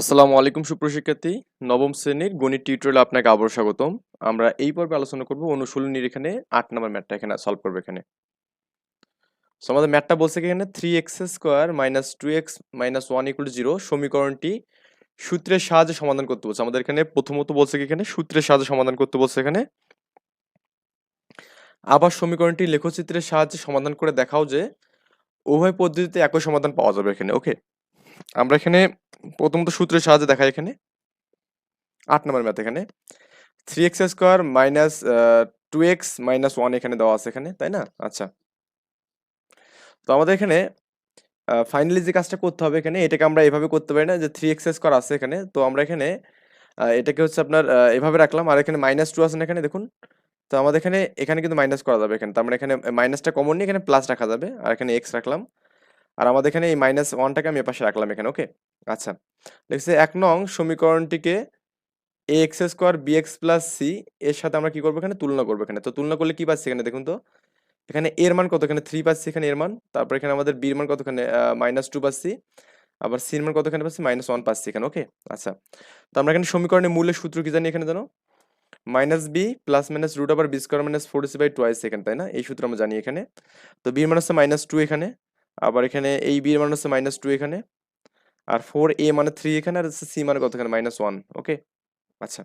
আসসালামু আলাইকুম সুপ্রশিক্ষার্থী নবম শ্রেণির গণিত টিউটোরিয়ালে আপনাকে আবার স্বাগতম। আমরা এই পর্বে আলোচনা করব অনুশীলনীর এখানে আট নম্বর ম্যাথটা এখানে সলভ করব এখানে। সো আমাদের ম্যাথটা বলছে এখানে? Three X square minus two X minus one equal zero সমীকরণটি সূত্রের সাহায্যে সমাধান করতে বলছে। আমাদের এখানে প্রথমত বলছে কি এখানে? সূত্রের সাহায্যে সমাধান করতে বলছে এখানে। আবার সমীকরণটি লেখচিত্রের সাহায্যে সমাধান করে দেখাও যে উভয় পদ্ধতিতে একই সমাধান পাওয়া যাবে এখানে। ওকে আমরা এখানে প্রথমত সূত্রের সাহায্যে দেখাই এখানে। আট নম্বর ম্যাথ এখানে। Three X square minus two X minus one এখানে দেওয়া আছে এখানে, তাই না? আচ্ছা। তো আমাদের এখানে ফাইনালি যে কাজটা করতে হবে এখানে, এটাকে আমরা এভাবে করতে পারি না যে থ্রি এক্স স্কোয়ার আছে এখানে। তো আমরা এখানে এটাকে হচ্ছে আপনার এভাবে রাখলাম। আর এখানে মাইনাস টু আছে না এখানে, দেখুন। তো আমাদের এখানে এখানে কিন্তু মাইনাস করা যাবে এখানে। তার মানে এখানে মাইনাসটা কমন নিয়ে এখানে প্লাস রাখা যাবে। আর এখানে এক্স রাখলাম। আর আমাদের এখানে এই মাইনাস ওয়ানটাকে আমি এপাশে রাখলাম এখানে ওকে আচ্ছা। দেখছি এক নং সমীকরণটিকে A X square B X plus C এর সাথে আমরা কি করব এখানে? তুলনা করব এখানে। তো তুলনা করলে কি পাচ্ছি এখানে দেখুন তো? এখানে এর মান কত? এখানে থ্রি পাচ্ছি এখানে এর মান। তারপর এখানে আমাদের বির মান কত এখানে? মাইনাস টু পাচ্ছি। আবার সির মান কত এখানে পাচ্ছি? মাইনাস ওয়ান পাচ্ছি এখানে ওকে আচ্ছা। তো আমরা এখানে সমীকরণের মূলের সূত্র কি জানি এখানে জানো? Minus B plus minus root আবার B square minus four C by twice এখানে, তাই না? এই সূত্র আমরা জানি এখানে। তো বির মান হচ্ছে মাইনাস টু এখানে। আবার এখানে এই বির মান হচ্ছে মাইনাস টু এখানে। আর ফোর এ মানে থ্রি এখানে, আর সি মানে কত এখানে? মাইনাস ওয়ান ওকে আচ্ছা।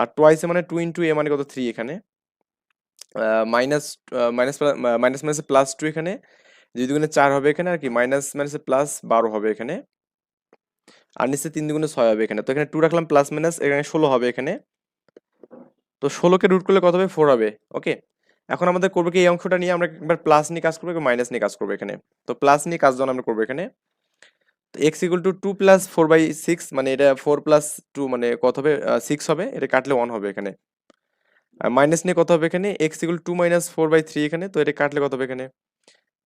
আর টোয়াইসে মানে টু ইন্টু এ মানে কত? থ্রি এখানে। মাইনাস মাইনাস মাইনাস মাইনাসে প্লাস টু এখানে। দুই দুগুণে চার হবে এখানে, আর কি? মাইনাস মাইনাসে প্লাস বারো হবে এখানে। আর নিচে তিন দুগুণে ছয় হবে এখানে। তো এখানে টু রাখলাম প্লাস মাইনাস এখানে ষোলো হবে এখানে। তো ষোলোকে রুট করলে কত হবে? ফোর হবে ওকে এখন আমাদের করব কি এই অংশটা নিয়ে আমরা একবার প্লাস নিয়ে কাজ করব মাইনাস নিয়ে কাজ করব এখানে। তো প্লাস নিয়ে কাজ যখন আমরা করব এখানে X equal to two plus four by six মানে এটা ফোর প্লাস টু মানে কত হবে? সিক্স হবে, এটা কাটলে ওয়ান হবে এখানে। মাইনাস নিয়ে কত হবে এখানে? X equal to minus four by three এখানে, তো এটা কাটলে কত হবে এখানে?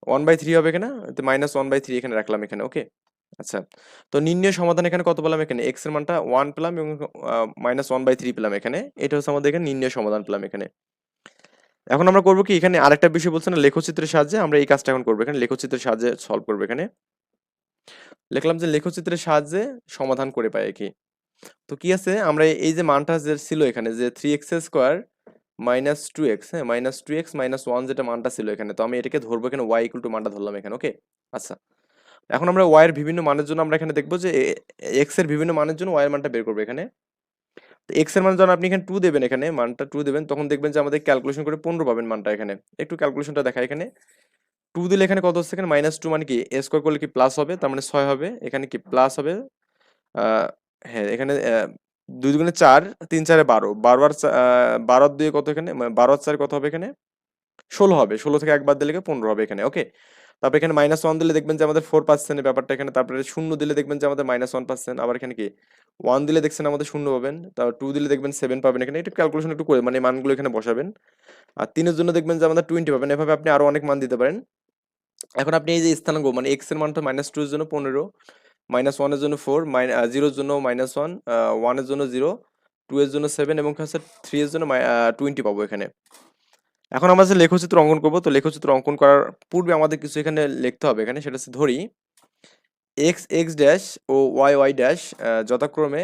ওয়ান বাই থ্রি হবে এখানে, তো মাইনাস ওয়ান বাই থ্রি এখানে রাখলাম এখানে ওকে আচ্ছা তো নির্ণয় সমাধান এখানে কত পেলাম এখানে? এক্সের মানটা ওয়ান পেলাম এবং মাইনাস ওয়ান বাই থ্রি পেলাম এখানে। এটা হচ্ছে আমাদের এখানে নির্ণয় সমাধান পেলাম এখানে। এখন আমরা করব কি, এখানে আরেকটা বিষয় বলছে না, লেখচিত্রের সাহায্যে আমরা এই কাজটা এখন করব। এখানে লেখচিত্রের সাহায্যে সলভ করব এখানে। লিখলাম যে লেখচিত্রের সাহায্যে সমাধান করে পাই কি তো কি আছে, আমরা এই যে মানটা যে ছিল এখানে, যে three X square minus two X হ্যাঁ minus two X minus one যেটা মানটা ছিল এখানে, তো আমি এটাকে ধরবো এখানে ওয়াই ইকুয়াল টু মানটা ধরলাম এখানে ওকে আচ্ছা। এখন আমরা ওয়াই এর বিভিন্ন মানের জন্য আমরা এখানে দেখব যে এক্সের বিভিন্ন মানের জন্য ওয়াই এর মানটা বের করব এখানে। এক্সের মান যখন আপনি এখানে টু দেবেন এখানে, মানটা টু দেবেন, তখন দেখবেন যে আমাদের ক্যালকুলেশন করে পনেরো পাবেন মানটা এখানে। একটু ক্যালকুলেশনটা দেখা এখানে। টু দিলে এখানে কত হচ্ছে এখানে? মাইনাস টু মানে কি? এ স্কোয়ার করলে কি প্লাস হবে? তার মানে ছয় হবে। এখানে কি প্লাস হবে? হ্যাঁ এখানে দুই দুগুণে চার, তিন চারে বারো। বারো আর বারো দুই কত এখানে? বারো আর চার কত হবে এখানে? ষোলো হবে। ষোলো থেকে একবার দিলে পনেরো হবে এখানে। ওকে তারপর এখানে মাইনাস ওয়ান দিলে দেখবেন যে আমাদের ফোর পার্সেন্টের ব্যাপারটা এখানে, তারপরে শূন্য দিলে দেখবেন যে আমাদের মাইনাস ওয়ান পার্সেন্ট আবার এখানে কি? ওয়ান দিলে দেখছেন আমাদের শূন্য পাবেন, তারপর টু দিলে দেখবেন সেভেন পাবেন, এখানে একটু ক্যালকুলেশন একটু করে মানে মানগুলো এখানে বসাবেন। আর তিনের জন্য দেখবেন যে আমাদের টোয়েন্টি পাবেন, এভাবে আপনি আরও অনেক মান দিতে পারেন। এখন আপনি এই যে স্থানাঙ্ক মানে এক্সের মানটা মাইনাস টু এর জন্য পনেরো মাইনাস ওয়ানের জন্য ফোর জিরোর জন্য মাইনাস ওয়ান ওয়ানের জন্য জিরো টু এর জন্য সেভেন এবং হচ্ছে থ্রি এর জন্য টোয়েন্টি পাবো এখানে। এখন আমরা যে লেখচিত্র অঙ্কন করব, তো লেখচিত্র অঙ্কন করার পূর্বে আমাদের কিছু এখানে লিখতে হবে। এখানে সেটা হচ্ছে ধরি এক্স এক্স ড্যাশ ও ওয়াই ওয়াই ড্যাশ যথাক্রমে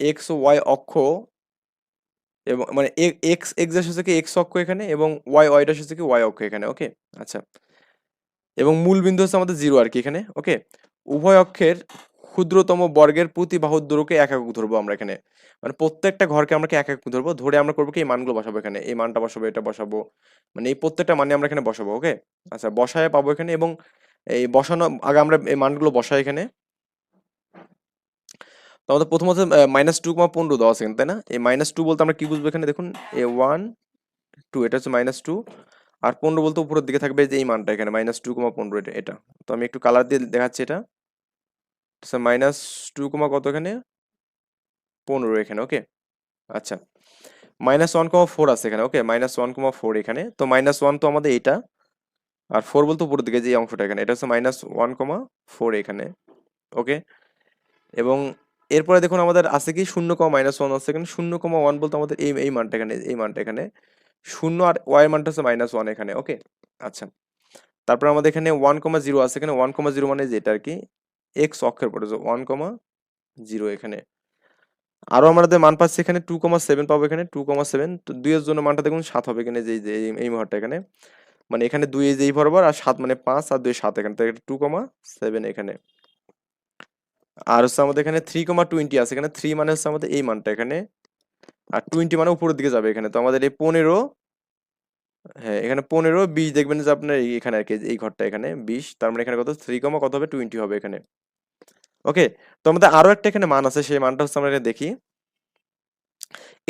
এক্স ও ওয়াই অক্ষ এবং মানে এক্স এক্স ড্যাশ হচ্ছে কি এক্স অক্ষ এখানে এবং ওয়াই ওয়াই ড্যাশ হচ্ছে কি ওয়াই অক্ষ এখানে ওকে আচ্ছা। এবং মূল বিন্দু হচ্ছে আমাদের জিরো আর কি এখানে ওকে উভয় অক্ষের ক্ষুদ্রতম বর্গের প্রতি বাহুর দূরকে এক একক ধরবো আমরা এখানে। মানে প্রত্যেকটা ঘরকে আমরা কি এক একক ধরবো। ধরে আমরা করব কি, এই মানগুলো বসাবো এখানে। এই মানটা বসাবো, এটা বসাবো। মানে এই প্রত্যেকটা মানে আমরা এখানে বসাবো, ওকে? আচ্ছা বসায় পাবো এখানে এবং এই বসানো, আগে আমরা এই মানগুলো বসাই এখানে। তো আমাদের প্রথমত মাইনাস টু কমা পনেরো দেওয়া আছে তাই না? এই মাইনাস টু বলতে আমরা কি বুঝব এখানে? দেখুন, এ ওয়ান টু এটা হচ্ছে মাইনাস টু আর পনেরো বলতে উপরের দিকে থাকবে যে এই মানটা এখানে মাইনাস টু কমা পনেরো এটা এটা। তো আমি একটু কালার দিয়ে দেখাচ্ছি এটা। মাইনাস টু কমা কত এখানে পনেরো এখানে ওকে আচ্ছা। মাইনাস ওয়ান কমা ফোর আছে এখানে okay minus one comma four এখানে। তো মাইনাস ওয়ান তো আমাদের এইটা। আর ফোর বলতে উপরের দিকে যে অংশটা এখানে, এটা হচ্ছে মাইনাস ওয়ান কমা ফোর এখানে ওকে এবং এরপরে দেখুন আমাদের আছে কি? শূন্য কমা মাইনাস ওয়ান আছে এখানে। শূন্য কমা ওয়ান বলতে আমাদের এই এই মানটা এখানে, এই মানটা এখানে। শূন্য আর ওয়াই মানটা হচ্ছে মাইনাস ওয়ান এখানে ওকে আচ্ছা। তারপর আমাদের এখানে ওয়ান কমা জিরো আছে এখানে। ওয়ান কমা জিরো মানে যেটা আর কি? এক্স অক্ষের পরে ওয়ান কমা জিরো এখানে। আরও আমাদের মান পাচ্ছি এখানে টু কমা সেভেন পাবো এখানে টু কমা সেভেন তো দুইয়ের জন্য মানটা দেখুন সাত হবে এখানে যে এই- এই মুহূর্তে এখানে। মানে এখানে দুই যেই বরাবর, আর সাত মানে পাঁচ, আর দুই সাত এখানে। টু কমা সেভেন এখানে। আর হচ্ছে আমাদের এখানে থ্রি কমা টোয়েন্টি আছে। এখানে থ্রি মানে হচ্ছে আমাদের এই মানটা এখানে। আর টোয়েন্টি মানে উপরের দিকে যাবে এখানে। তো আমাদের এই পনেরো হ্যাঁ এখানে পনেরো, বিশ দেখবেন যে আপনার এই- এখানে আর কি, এই ঘরটা এখানে, বিশ। তার মানে এখানে কত? থ্রি কমা কত হবে? টোয়েন্টি হবে এখানে। ওকে? তো আমাদের আরও একটা এখানে মান আছে, সেই মানটা হচ্ছে আমরা দেখি।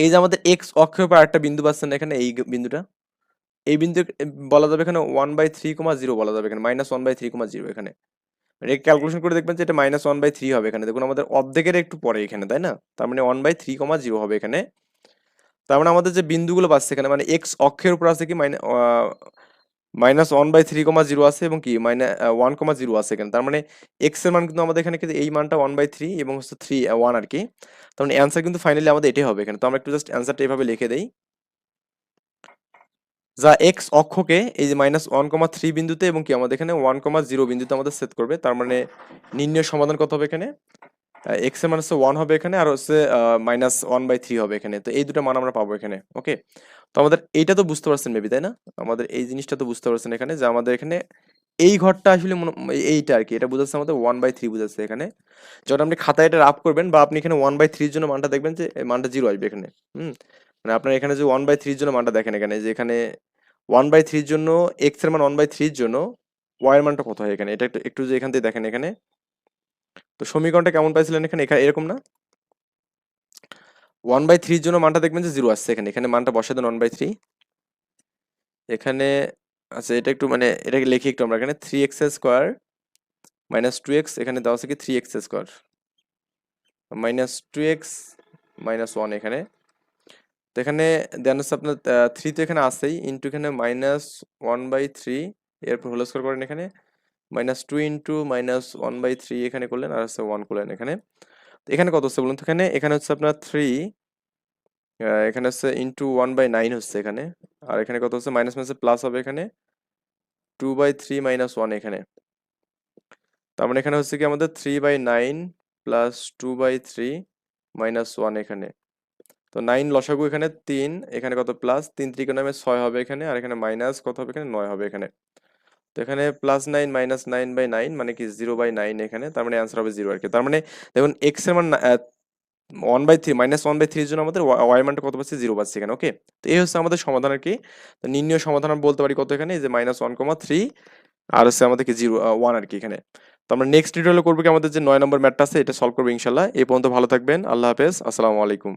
এই যে আমাদের এক্স অক্ষের উপর একটা বিন্দু পাচ্ছেন এখানে, এই বিন্দুটা। এই বিন্দু বলা যাবে এখানে one by three comma zero বলা যাবে এখানে minus one by three comma zero এখানে। ক্যালকুলেশন করে দেখবেন যে এটা মাইনাস ওয়ান বাই থ্রি হবে এখানে। দেখুন আমাদের অর্ধেকের একটু পরে এখানে, তাই না? তার মানে one by three comma zero হবে এখানে। তার মানে আমাদের যে বিন্দুগুলো পাচ্ছে এখানে মানে এক্স অক্ষের উপর আছে কি minus minus one by three comma zero আছে এবং কি? মাইনাস ওয়ান কমা জিরো আছে এখানে। তার মানে এক্সের মান কিন্তু আমাদের এখানে কিন্তু এই মানটা ওয়ান বাই থ্রি এবং হচ্ছে থ্রি ওয়ান আর কি। তার মানে অ্যান্সার কিন্তু ফাইনালি আমাদের এটাই হবে এখানে। তো আমরা একটু জাস্ট অ্যান্সারটা এভাবে লিখে দেই। যা এক্স অক্ষকে এই যে মাইনাস ওয়ান কমা থ্রি বিন্দুতে এবং কি আমাদের এখানে ওয়ান কমা জিরো বিন্দুতে আমাদের সেট করবে। তার মানে নির্ণয় সমাধান কত হবে এখানে? এক্সের মান হচ্ছে ওয়ান হবে এখানে আর হচ্ছে মাইনাস ওয়ান বাই থ্রি হবে এখানে। তো এই দুটো মান আমরা পাবো এখানে ওকে তো আমাদের এইটা তো বুঝতে পারছেন মেবি তাই না? আমাদের এই জিনিসটা তো বুঝতে পারছেন এখানে যে আমাদের এখানে এই ঘরটা আসলে এইটা আর কি, এটা বুঝাচ্ছে আমাদের ওয়ান বাই থ্রি বুঝাচ্ছে এখানে। যখন আপনি খাতায় এটা রাফ করবেন বা আপনি এখানে ওয়ান বাই থ্রির জন্য মানটা দেখবেন যে মানটা জিরো আসবে এখানে, হুম? মানে আপনার এখানে যে ওয়ান বাই থ্রির জন্য মানটা দেখেন এখানে যে এখানে ওয়ান বাই থ্রির জন্য এক্সের মান ওয়ান বাই থ্রির জন্য ওয়াই এর মানটা কত হয় এখানে? এটা একটু একটু যে এখান থেকে দেখেন এখানে। তো সমীকরণটা কেমন পাইছিলেন এখানে? এখানে এরকম না? ওয়ান বাই থ্রির জন্য মানটা দেখবেন যে জিরো আসছে এখানে। এখানে মানটা বসে দেন ওয়ান বাই থ্রি এখানে আচ্ছা এটা একটু মানে এটাকে লিখি একটু আমরা। এখানে three X square minus two X এখানে দেওয়া আছে কি? Three X square minus two X minus one এখানে। তো এখানে দেন হচ্ছে আপনার থ্রি তো এখানে আসেই ইন্টু এখানে মাইনাস ওয়ান বাই থ্রি এরপর হোল স্কোয়ার করেন এখানে। Minus two into minus one by three এখানে করলেন, আর হচ্ছে ওয়ান করলেন এখানে। তো এখানে কত হচ্ছে বলুন তো? এখানে এখানে হচ্ছে আপনার থ্রি এখানে হচ্ছে ইন্টু ওয়ান বাই নাইন হচ্ছে এখানে। আর এখানে কত হচ্ছে? মাইনাস মাইনাসে প্লাস হবে এখানে। Two by three minus one এখানে। তার মানে এখানে হচ্ছে কি আমাদের three by nine plus two by three minus one এখানে। তো নাইন লসাগু এখানে তিন, এখানে কত? প্লাস তিন ত্রিকোণমে ছয় হবে এখানে, আর এখানে মাইনাস কত হবে? এখানে নয় হবে এখানে। তো এখানে plus nine minus nine by nine মানে কি জিরো বাই নাইন এখানে, তার মানে অ্যান্সার হবে জিরো আর কি। তার মানে দেখুন এক্সের মান one by three minus one by থ্রির জন্য আমাদের ওয়াই মানটা কত পাচ্ছি? জিরো পাচ্ছি এখানে ওকে তো এই হচ্ছে আমাদের সমাধান আর কি। নির্ণয় সমাধান বলতে পারি কত এখানে? যে মাইনাস ওয়ান কমা থ্রি আর হচ্ছে আমাদের কি জিরো ওয়ান আর কি এখানে। তো আমরা নেক্সট টিউটোরিয়ালে করব কি? আমাদের যে নয় নম্বর ম্যাটটা আছে, এটা সলভ করব ইনশাল্লাহ। এই পর্যন্ত ভালো থাকবেন, আল্লাহ হাফেজ, আসসালামু আলাইকুম।